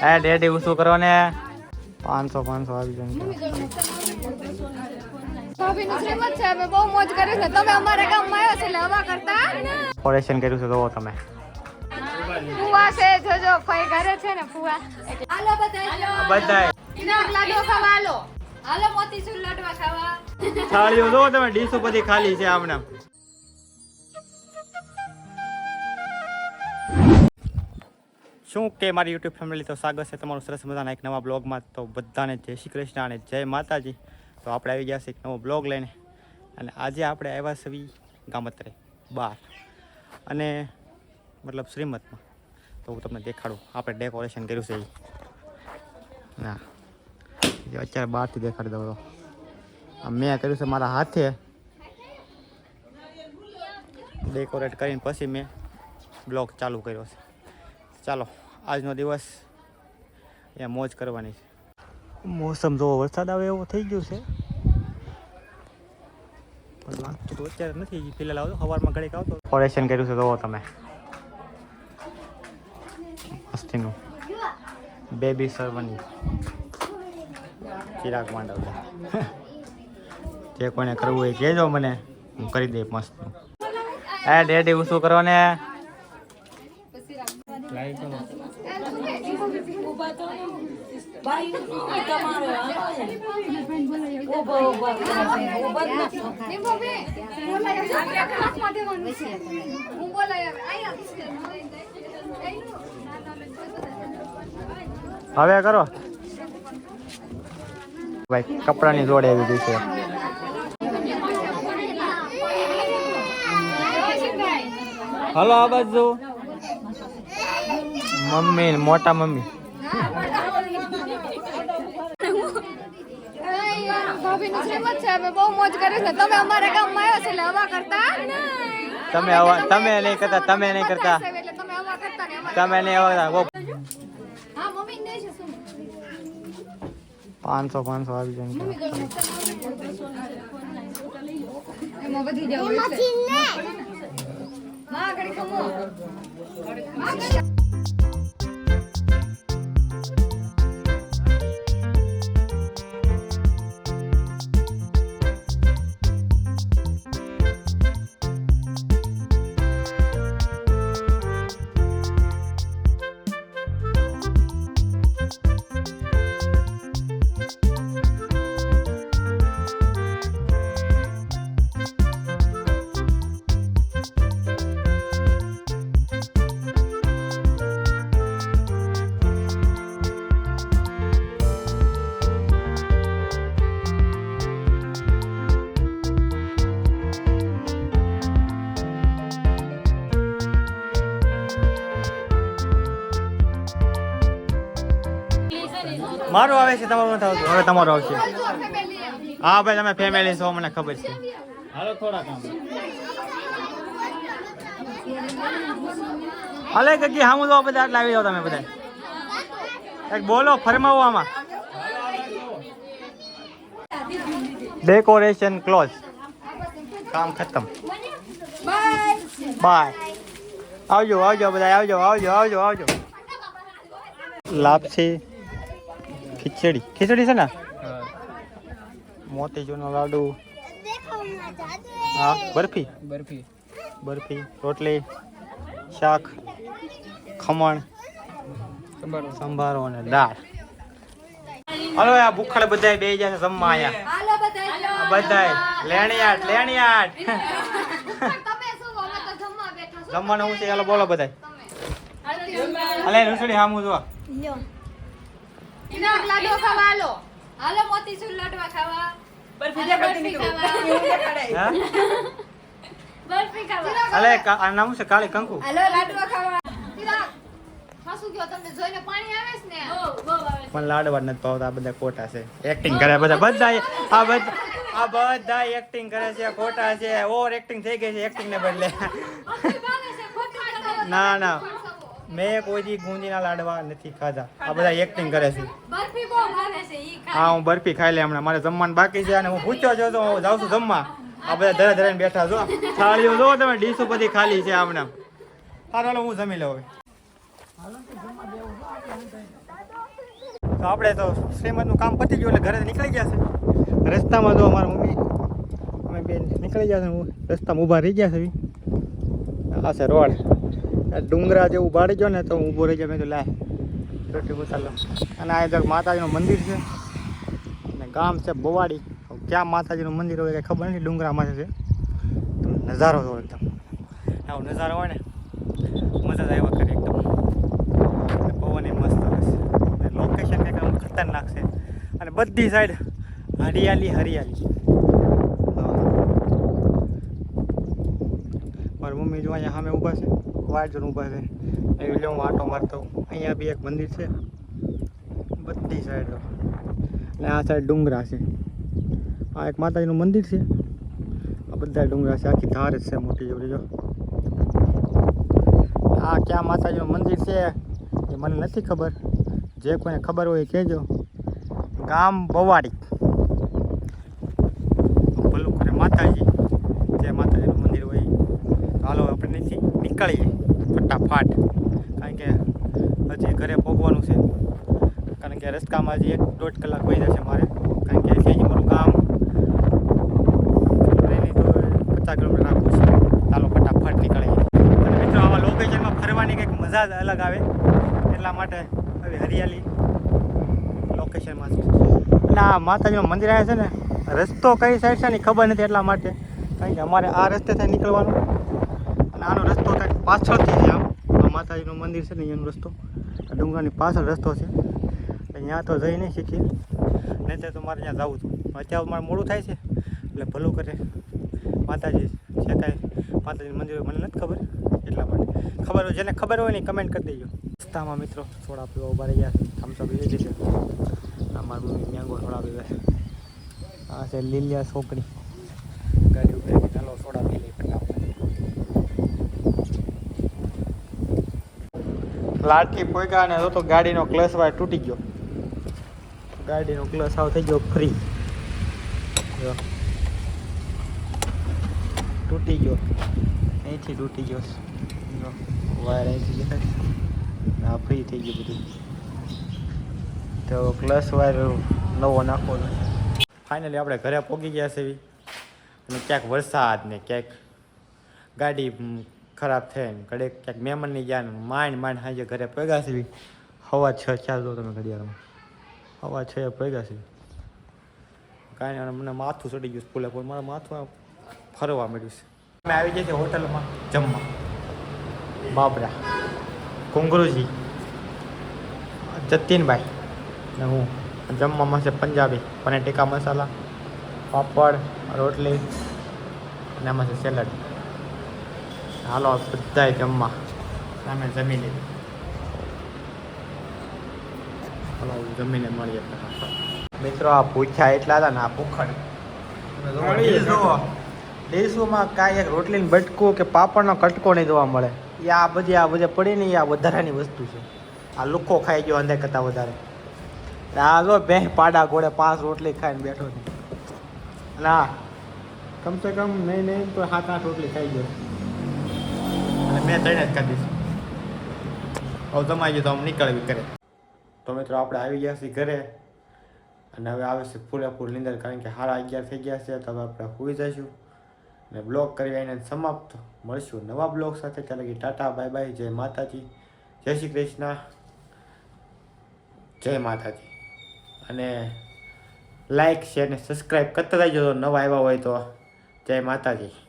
એ daddy ઉસું કરો ને પાંચસો પાંચસો આવી જાય છે અમે બહુ મોજ કરી છે તમે અમારા ગામમાં આવ્યો છે એટલે હવા કરતા. ઓપરેશન કર્યું છે જોવો તમે. ફુવા છે જોજો ફઈ ઘરે છે ને ફુવા. હાલો બધા બધાય. ઇનાક લાડવા ખાવા હાલો. હાલો મોતીચૂર લાડવા ખાવા. થાળીઓ જો તમે ડીશો બધી ખાલી છે આમને શું કે મારી યુટ્યુબ ફેમિલી તો સ્વાગત છે તમારું સરસ મજાના એક નવા બ્લોગમાં તો બધાને જય શ્રી કૃષ્ણ અને જય માતાજી. તો આપણે આવી ગયા છે એક નવો બ્લોગ લઈને. અને આજે આપણે આવ્યા છીએ ગામત્રે, બાર. અને મતલબ શ્રીમતમાં. તો હું તમને દેખાડું. આપણે ડેકોરેશન કર્યું છે એ ના અત્યારે બહારથી દેખાડી દઉં તો. મેં કર્યું છે મારા હાથે. ડેકોરેટ કરીને પછી મેં બ્લોગ ચાલુ કર્યો છે. ચાલો. આજનો દિવસ અહીંયા મોજ કરવાની છે. મોસમ જો વરસાદ આવે એવો થઈ ગયું છે. તો અત્યારે નથી ફિલહાલ આવતો સવારમાં ઘડીક આવતો ઓપરેશન કર્યું છે જોવો તમે. મસ્તીનું. બેબી સર્વની ચિરાગ માંડવલા જે કોને કરવું હોય કહેજો મને. હું કરી દઈ મસ્ત એ ડેડી શું કરો ને નિંબો બે બોલાય આપણે હાથમાં દેવાનું છે હું બોલાય અહીંયા હવે કરો. ભાઈ કપડાની જોડે આવી ગઈ છે. હલો આ બાજુ મમ્મી ને મોટા મમ્મી. તમે અમારા હવા તમે નહીં કરતા, તમે નહીં કરતા. તમે હવા નહીં આવતા વો હા મમ્મી ને છે શું પાંચસો પાંચસો આવી જાય મારું આવે છે તમારું નથી આવતું. હવે તમારું આવશે. ફેમિલી હા ભાઈ તમે ફેમિલી છો મને ખબર છે. હાલો થોડા કામ. હાલે કે હામું જો બધા આટલા આવી જાઓ તમે બધા. એક બોલો ફરમાવો આમાં. ડેકોરેશન ક્લોઝ કામ ખતમ. બાય આવજો આવજો બધા આવજો આવજો આવજો આવજો. લાપસી. ખીચડી. ખીચડી છે ને? મોતીચૂરનો લાડુ. હા બરફી. બરફી. બરફી રોટલી શાક ખમણ સંભારો. સંભારો અને દાળ. હલો આ ભૂખડ બધાય બે જાય જમવા આયા હાલો આ બધાય લેણિયાટ લેણિયાટ તમે શું અમે તો જમવા બેઠા છો. જમવાનું હું છે? ચાલો બોલો બધાય. અલે રસોડી હામું જો. ઇનાક લાડવા ખાવા હાલો હાલો મોતીચૂર લાડવા ખાવા. બરફી ખાવા. બરફી ખાવા. અલે આ નામ છે? કાળી કંકુ? હાલો લાડવા ખાવા. ચિરાગ હાસુ ગયો તમને જોઈને પાણી આવે છે ને? પણ લાડવા નથી ભાવતા બધા ખોટા છે. એક્ટિંગ કરે બધા બધા આ બધા આ બધા એક્ટિંગ કરે છે ખોટા છે. ઓવર એક્ટિંગ થઈ ગઈ છે એક્ટિંગ ને બદલે. ના ના. મેં કોઈ દી ગુંદીના લાડવા નથી ખાધા. આ બધા એક્ટિંગ કરે છે. બરફી બહુ ભાવે છે ઈ ખા હા હું બરફી ખાઈ લે હમણાં. મારે જમવાનું બાકી છે અને હું પૂછ્યો છો તો હું જાઉં છું જમવા. આ બધા ધરા ધરાઈને બેઠા છો. થાળીઓ જો તમે ડીશો બધી ખાલી છે હમણાં હાલો હાલો હું જમી લઉં હવે. તો આપણે તો શ્રીમદનું કામ પતી ગયું એટલે ઘરે નીકળી ગયા છે. રસ્તામાં જો અમારા મમ્મી અમે બેન નીકળી ગયા છે હું રસ્તામાં ઊભા રહી ગયા છે. આ છે રોડ. ડુંગરા જેવું ઉભાડી જો ને તો ઊભો રહી જાય મેં તો લાય રોટી મસાલો અને આ એક માતાજીનું મંદિર છે. અને ગામ છે બોવાડી. ક્યાં માતાજીનું મંદિર હોય કંઈ ખબર નથી ડુંગરામાં છે. નજારો જો એકદમ. આવો નજારો હોય ને, મજા જ આવ્યા કરે એકદમ. પવન એ મસ્ત છે. લોકેશન કંઈક આમ ખતરનાક છે. અને બધી સાઈડ હરિયાળી હરિયાળી. મારી મમ્મી જો અહીંયા સામે ઊભા છે. વાડ જોઈને ઊભા છે એવી હું આટો મારતો. અહીંયા બી એક મંદિર છે. બધી સાઈડો અને આ સાઈડ ડુંગરા છે. આ એક માતાજીનું મંદિર છે. આ બધા ડુંગરા છે. આખી ધાર જ છે મોટી જેવડી, જો. આ ક્યાં માતાજીનું મંદિર છે? એ મને નથી ખબર. જે કોઈને ખબર હોય કહેજો. ગામ બવાડી કરે માતાજી. જે માતાજીનું મંદિર હોય હાલો આપણે નથી નીકળીએ. ફટાફટ કારણ કે હજી ઘરે પહોંચવાનું છે. કારણ કે રસ્તામાં હજી એક દોઢ કલાક વહી જશે મારે. કારણ કે અહીંથી મારું કામ તો પચાસ કિલોમીટર રાખવું છે. ચાલો ફટાફટ નીકળીએ. અને મિત્રો, આવા લોકેશનમાં ફરવાની કંઈક મજા જ અલગ આવે. એટલા માટે હવે હરિયાળી લોકેશનમાં છે. એટલે આ માતાજીનું મંદિર આવે છે ને, રસ્તો કઈ સાઈડ છે ખબર નથી એટલા માટે. કારણ કે અમારે આ રસ્તે થઈ નીકળવાનું. અને આનો રસ્તો કંઈક પાછળથી છે માતાજીનું મંદિર છે ને અહીંયાનો રસ્તો. ડુંગરની પાછળ રસ્તો છે. ત્યાં તો જઈ નહીં શીખીએ નહીં તો મારે ત્યાં જવું હતું અત્યારે મારે મોડું થાય છે. એટલે ભલું કરે. માતાજી છે કાંઈ માતાજીનું મંદિર મને નથી ખબર. એટલા માટે. ખબર હોય, જેને ખબર હોય ને કમેન્ટ કરી દેજો. રસ્તામાં મિત્રો, થોડા પીવા ઊભા રહી ગયા થમ્સઅપ લીધી. છે આ મારી મમ્મી મેંગો થોડા પીવા. આ છે લીલિયા છોકરી. ગાડી ઉપર ચાલો થોડા પી લઈ. લાઠી પોઈગા અને તો ગાડીનો ક્લચ વાય તૂટી ગયો. ગાડીનો ક્લચ આવ થઈ ગયો ફ્રી તૂટી ગયો. અહીંથી તૂટી ગયો. વાયર અહીંથી દેખાય આ ફ્રી થઈ ગયું બધું. તો ક્લચ વાયર નવો નાખો ફાઇનલી આપણે ઘરે પહોંચી ગયા છે અને ક્યાંક વરસાદ ને ક્યાંક ગાડી ખરાબ થાય ને ઘડે ક્યાંક મહેમાનની જાય ને માંડ માંડ હાજે ઘરે પગ્યા છે હવા છ ચાર દો તમે ઘડિયાળમાં. હવા છ એ પગ્યા છે કાંઈ નહીં, મને માથું ચડી ગયું સ્કૂલે. પણ મારા માથું ફરવા મળ્યું છે. અમે આવી જઈએ હોટલમાં જમવા. બાબરા. કુંગરુજી જતીનભાઈ. ને હું. જમવામાં છે પંજાબી. પનીર ટીકા મસાલા પાપડ રોટલી અને આમાં છે સેલડ. હાલો બધાય જમવા. સામે જમી લીધું. હાલો જમીને મળીએ. મિત્રો આ ભૂખ્યા એટલા હતા ને આ ભૂખડ. દેશોમાં કાંઈ એક રોટલીનું બટકું કે પાપડનો કટકો નહીં જોવા મળે. એ આ બધી આ બધે પડી ને આ વધારાની વસ્તુ છે. આ લુખ્ખો ખાઈ ગયો અંધે કરતાં વધારે. આ જો બે પાડા ઘોડે પાંચ રોટલી ખાઈને બેઠો છે. ના કમસે કમ નહીં નહીં તો સાત આઠ રોટલી ખાઈ ગયો. મેં ત્રણ જ કાઢી હવે ગયું તો આમ નીકળવી કરે તો મિત્રો આપણે આવી ગયા છીએ ઘરે. અને હવે આવે છે પૂરેપૂર નીંદર, કારણ કે હારા અગિયાર થઈ ગયા છે, તો હવે આપણે સુઈ જઈશું. અને બ્લોગ કરી આવીને સમાપ્ત. મળશું નવા બ્લોગ સાથે. ત્યાં લગી ટાટા, બાય બાય, જય માતાજી. જય શ્રી કૃષ્ણ. જય માતાજી. અને લાઈક શેર અને સબસ્ક્રાઈબ કરતા જ જો નવા આવ્યા હોય તો જય માતાજી.